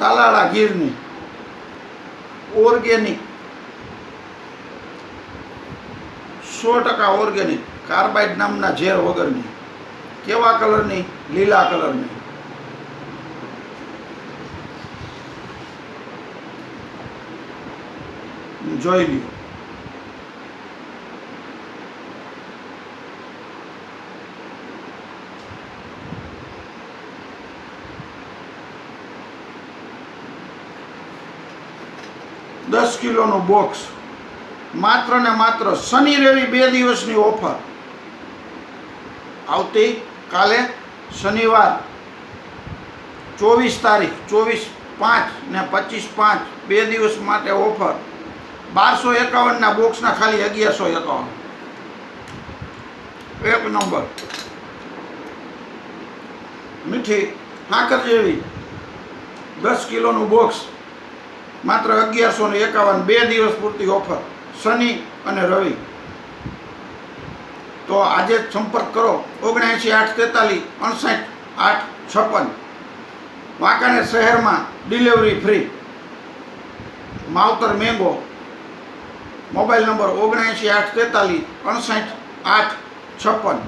તાલાળા ગીરની ઓર્ગેનિક સો ટકા organic carbide નામના ઝેર વગરની. કેવા કલરની? લીલા કલરની. જોઈ લ્યો. દસ કિલોનું બોક્સ માત્ર ને માત્ર શનિ, રવિ બે દિવસની ઓફર આવતી કાલે શનિવાર, ચોવીસ તારીખ, ચોવીસ પાંચ ને પચીસ પાંચ બે દિવસ માટે ઓફર બારસો એકાવનના બોક્સના ખાલી અગિયારસો એકાવન. એક નંબર મીઠી, હાકર જેવી, દસ કિલોનું બોક્સ માત્ર અગિયારસો ને એકાવન, બે દિવસ પૂરતી ઓફર, શનિ અને રવિ. તો આજે જ સંપર્ક કરો, ઓગણએંશી આઠ તેતાલીસ અણસાઠ આઠ છપ્પન. વાંકાનેર શહેરમાં ડિલિવરી ફ્રી. માવતર મેંગો મોબાઈલ નંબર ઓગણએંશી આઠ તેતાલીસ અણસાઠ આઠ છપ્પન.